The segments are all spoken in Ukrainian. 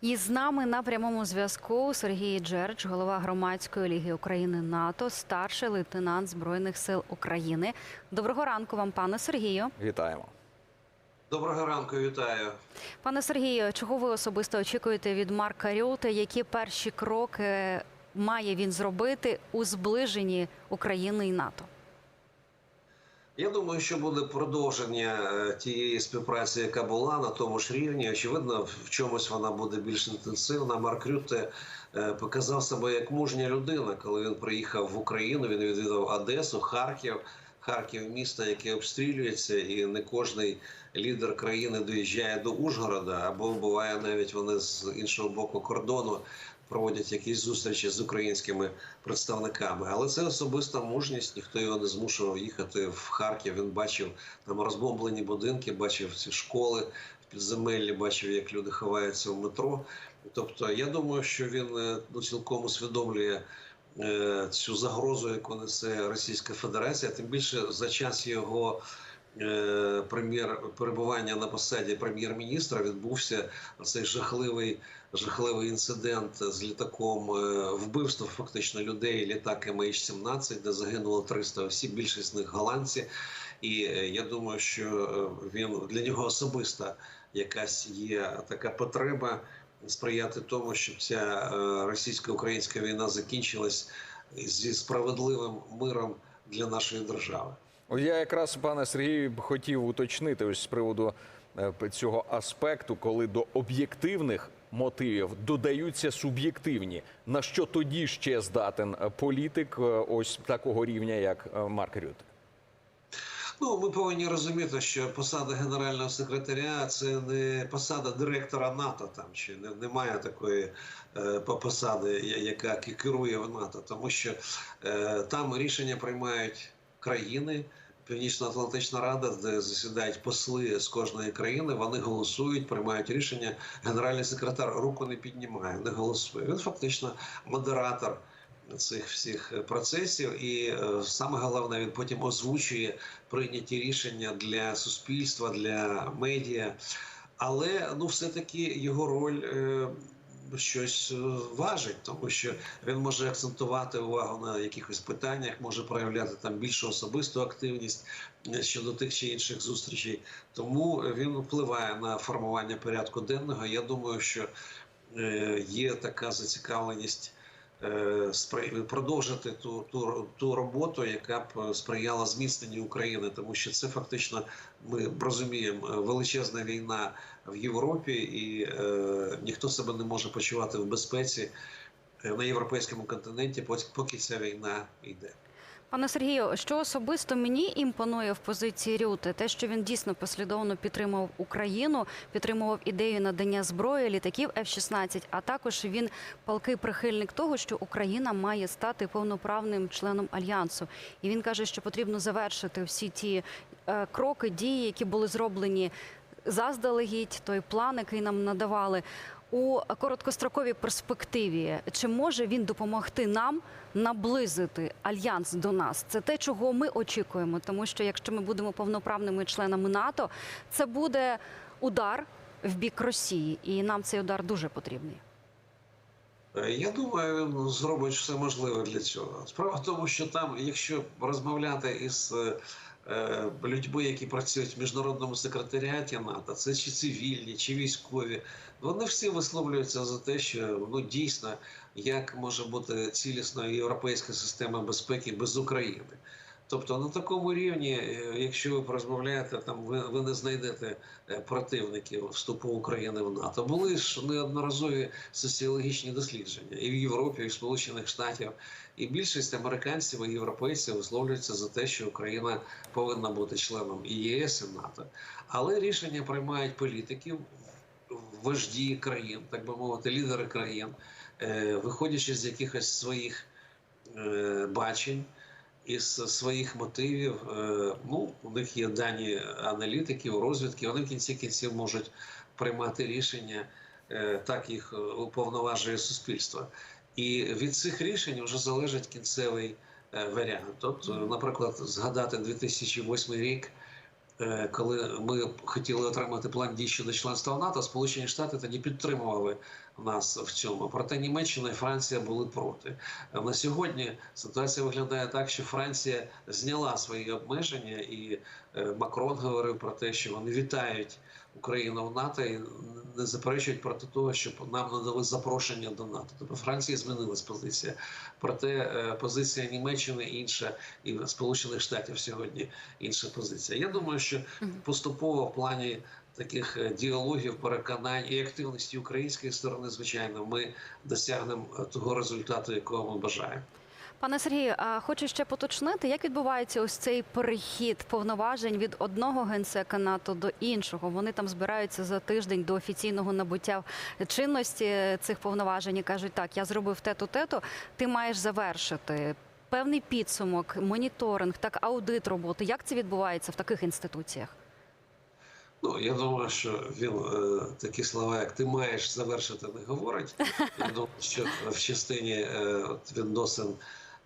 І з нами на прямому зв'язку Сергій Джерч, голова громадської ліги України НАТО, старший лейтенант Збройних сил України. Доброго ранку вам, пане Сергію. Вітаємо. Доброго ранку, вітаю. Пане Сергію, чого ви особисто очікуєте від Марка Рюте? Які перші кроки має він зробити у зближенні України і НАТО? Я думаю, що буде продовження е, тієї співпраці, яка була на тому ж рівні. Очевидно, в чомусь вона буде більш інтенсивна. Марк Рютте е, показав себе як мужня людина, коли він приїхав в Україну. Він відвідав Одесу, Харків. Харків місто, яке обстрілюється, і не кожний лідер країни доїжджає до Ужгорода, або буває навіть вони з іншого боку кордону проводять якісь зустрічі з українськими представниками. Але це особиста мужність. Ніхто його не змушував їхати в Харків. Він бачив там розбомблені будинки, бачив ці школи в підземеллі, бачив, як люди ховаються в метро. Тобто, я думаю, що він е, ну, цілком усвідомлює. е, Цю загрозу, яку несе Російська Федерація, тим більше за час його прем'єр перебування на посаді прем'єр-міністра відбувся цей жахливий жахливий інцидент з літаком е, вбивство фактично людей. Літак MH17, де загинуло 300 осіб. Більшість з них голландці. І е, я думаю, що е, він для нього особиста якась є така потреба сприяти тому, щоб ця е, російсько-українська війна закінчилась зі справедливим миром для нашої держави. Я якраз, пане Сергію, хотів уточнити ось з приводу е, цього аспекту, коли до об'єктивних мотивів додаються суб'єктивні. На що тоді ще здатен е, політик е, ось такого рівня, як Марк Рютте? Ну, ми повинні розуміти, що посада генерального секретаря це не посада директора НАТО, там чи не, немає такої е, посади, яка керує в НАТО, тому що е, там рішення приймають країни. Північно-Атлантична Рада, де засідають посли з кожної країни, вони голосують, приймають рішення. Генеральний секретар руку не піднімає, не голосує. Він фактично модератор цих всіх процесів, і е, саме головне, він потім озвучує прийняті рішення для суспільства, для медіа. Але ну, все-таки його роль е, щось е, важить, тому що він може акцентувати увагу на якихось питаннях, може проявляти там більшу особисту активність е, щодо тих чи інших зустрічей. Тому він впливає на формування порядку денного. Я думаю, що е, є така зацікавленість продовжити ту, ту, ту роботу, яка б сприяла зміцненню України, тому що це фактично ми розуміємо е, величезна війна в Європі, і е, ніхто себе не може почувати в безпеці е, на європейському континенті, поки ця війна йде. Пане Сергію, що особисто мені імпонує в позиції Рюти, те, що він дійсно послідовно підтримав Україну, підтримував ідею надання зброї, літаків F-16, а також він палкий прихильник того, що Україна має стати повноправним членом альянсу. І він каже, що потрібно завершити всі ті е, кроки, дії, які були зроблені заздалегідь, той план, який нам надавали. У короткостроковій перспективі чи може він допомогти нам наблизити альянс до нас? Це те, чого ми очікуємо, тому що якщо ми будемо повноправними членами НАТО, це буде удар в бік Росії, і нам цей удар дуже потрібний. Е, Я думаю, він зробить все можливе для цього. Справа в тому, що там, якщо розмовляти із е, людьми, які працюють в міжнародному секретаріаті НАТО, це чи цивільні, чи військові, вони всі висловлюються за те, що ну дійсно як може бути цілісною європейська система безпеки без України. Тобто на такому рівні, е, якщо ви порозмовляєте, там ви, ви не знайдете е, противників вступу України в НАТО. Були ж неодноразові соціологічні дослідження і в Європі, і в Сполучених Штатів. І більшість американців і європейців висловлюються за те, що Україна повинна бути членом і ЄС і НАТО. Але рішення приймають політиків, вожді країн, так би мовити, лідери країн, е, виходячи з якихось своїх бачень із своїх мотивів. Е, Ну, у них є дані аналітиків, розвідки. Вони в кінці кінців можуть приймати рішення, е, так їх е, уповноважує суспільство. І від цих рішень вже залежить кінцевий варіант. Е, наприклад, згадати 2008 рік. коли ми хотіли отримати план дій щодо членства в НАТО, Сполучені Штати тоді підтримували нас в цьому. Проте Німеччина і Франція були проти. На сьогодні ситуація виглядає так, що Франція зняла свої обмеження, і е, Макрон говорив про те, що вони вітають Україну в НАТО і не заперечують проти того, щоб нам надали запрошення до НАТО. Тобто Франції змінилась позиція. Проте е, позиція Німеччини інша і Сполучених Штатів сьогодні інша позиція. Я думаю, що поступово в плані таких е, діалогів, переконань і активності української сторони, звичайно, ми досягнемо е, того результату, якого ми бажаємо. Пане Сергію, а хочу ще поточнити, як відбувається ось цей перехід повноважень від одного генсека НАТО до іншого. Вони там збираються за тиждень до офіційного набуття чинності цих повноважень і кажуть, так, я зробив те-то, те-то, ти маєш завершити. Певний підсумок, моніторинг, так аудит роботи. Як це відбувається в таких інституціях? Ну, я думаю, що він е, такі слова, як ти маєш завершити, не говорить. Я думаю, що в частині е, от відносин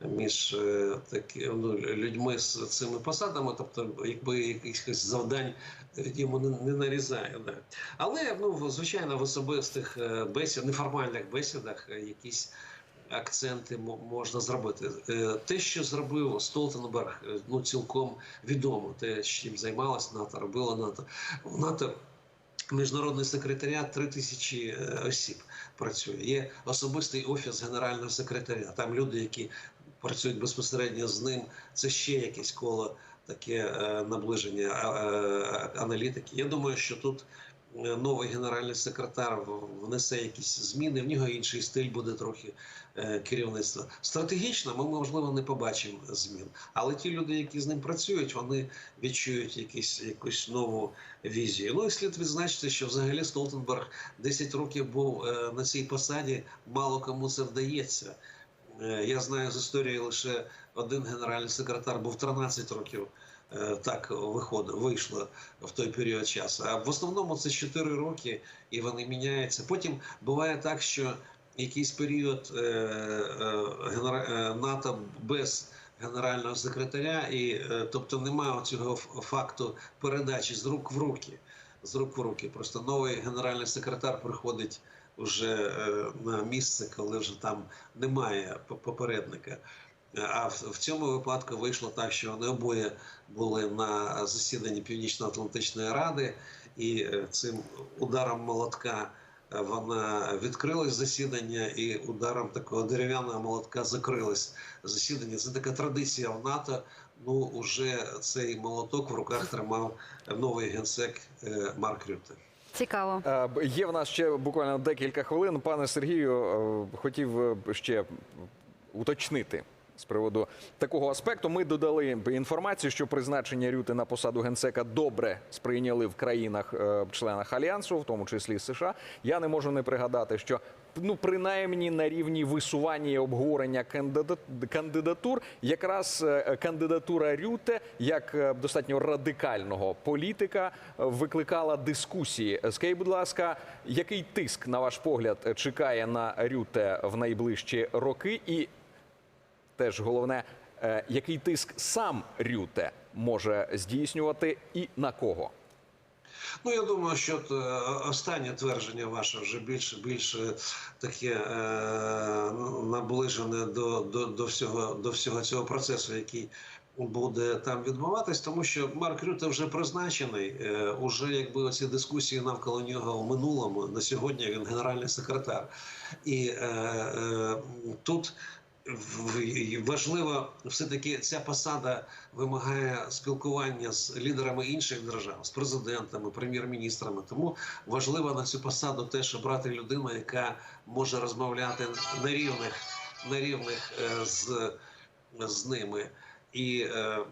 між е, такі, ну, людьми з цими посадами, тобто, якби якихось завдань йому не, не нарізає. Да. Але ну, звичайно, в особистих е, бесідах, неформальних бесідах е, якісь. Акценти можна зробити. Е, Те, що зробив Столтенберг, е, ну цілком відомо. Те, чим займалась НАТО, робила НАТО. В НАТО міжнародний секретаріат 3 тисячі е, осіб працює. Є особистий офіс генерального секретаря. Там люди, які працюють безпосередньо з ним. Це ще якесь коло таке наближення аналітики. Я думаю, що тут. Е, Новий генеральний секретар внесе якісь зміни. В нього інший стиль буде трохи е, керівництва. Стратегічно ми можливо не побачимо змін, але ті люди, які з ним працюють, вони відчують якісь якусь нову візію. Ну і слід відзначити, що взагалі Столтенберг 10 років був е, на цій посаді. Мало кому це вдається. Я знаю з історії лише один генеральний секретар був 13 років. Е, Так виходить, вийшло в той період часу. А в основному це 4 роки, і вони міняються. Потім буває так, що якийсь період е, е, НАТО без генерального секретаря, і тобто немає цього факту передачі з рук в руки. З рук в руки. Просто новий генеральний секретар приходить вже на місце, коли вже там немає попередника. А в, в цьому випадку вийшло так, що вони обоє були на засіданні Північно-Атлантичної ради, і е, цим ударом молотка е, вона відкрилась засідання, і ударом такого дерев'яного молотка закрилось засідання. Це така традиція в НАТО. Ну, уже цей молоток в руках тримав новий генсек е, Марк Рютте. Цікаво. Є в нас ще буквально декілька хвилин. Пане Сергію, хотів ще уточнити. З приводу такого аспекту ми додали інформацію, що призначення Рюти на посаду генсека добре сприйняли в країнах-членах альянсу, в тому числі США. Я не можу не пригадати, що ну принаймні на рівні висування і обговорення кандидатур, якраз е, кандидатура Рюте як е, достатньо радикального політика е, викликала дискусії. Скажіть, будь ласка, який тиск, на ваш погляд, чекає на Рюте в найближчі роки? І теж головне, е, який тиск сам Рюте може здійснювати і на кого? Ну, я думаю, що е, останнє твердження ваше вже більше більше таке е, наближене до, до, до, всього, до всього цього процесу, який буде там відбуватись, тому що Марк Рюте вже призначений. Е, уже якби оці дискусії навколо нього в минулому на сьогодні він генеральний секретар. І е, е, тут важливо все-таки ця посада вимагає спілкування з лідерами інших держав, з президентами, прем'єр-міністрами. Тому важливо на цю посаду теж обрати людину, яка може розмовляти на рівних, на рівних е, з, з ними. І е,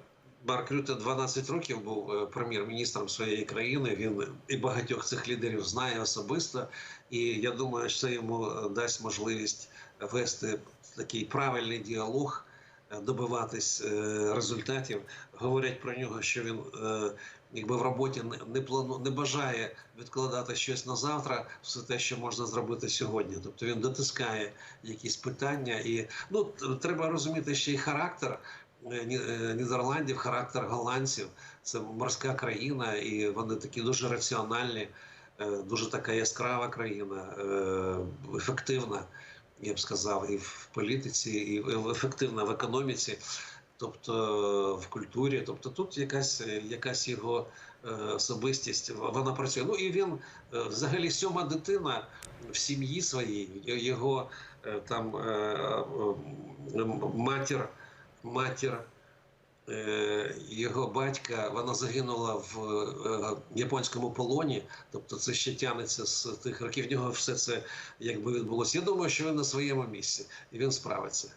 Марк Рюте 12 років був е, прем'єр-міністром своєї країни. Він і багатьох цих лідерів знає особисто. І я думаю, що це йому дасть можливість вести такий правильний діалог, е, добиватись е, результатів. Говорять про нього, що він е, якби в роботі не, плану не бажає відкладати щось на завтра, все те, що можна зробити сьогодні. Тобто він дотискає якісь питання, і ну треба розуміти ще й характер. Ні- Нідерландів, характер голландців. це морська країна, і вони такі дуже раціональні, дуже така яскрава країна, ефективна, я б сказав, і в політиці, і ефективна в економіці, тобто е, в культурі. Тобто тут якась, е, якась його е, особистість, вона працює. Ну і він взагалі сьома дитина в сім'ї своїй, його там матір, матір його батька, вона загинула в е, японському полоні. Тобто це ще тягнеться з тих років. В нього все це якби відбулося. Я думаю, що він на своєму місці і він справиться.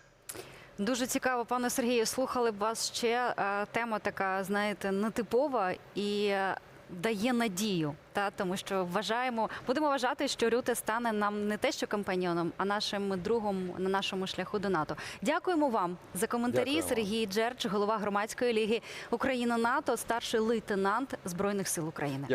Дуже цікаво, пане Сергію. Слухали б вас ще е, тема така, знаєте, нетипова і е, дає надію. Та тому, що вважаємо, будемо вважати, що Рюте стане нам не те, що компаньйоном, а нашим другом на нашому шляху до НАТО. Дякуємо вам за коментарі. Дякую. Сергій Джерч, голова громадської ліги Україна НАТО, старший лейтенант збройних сил України.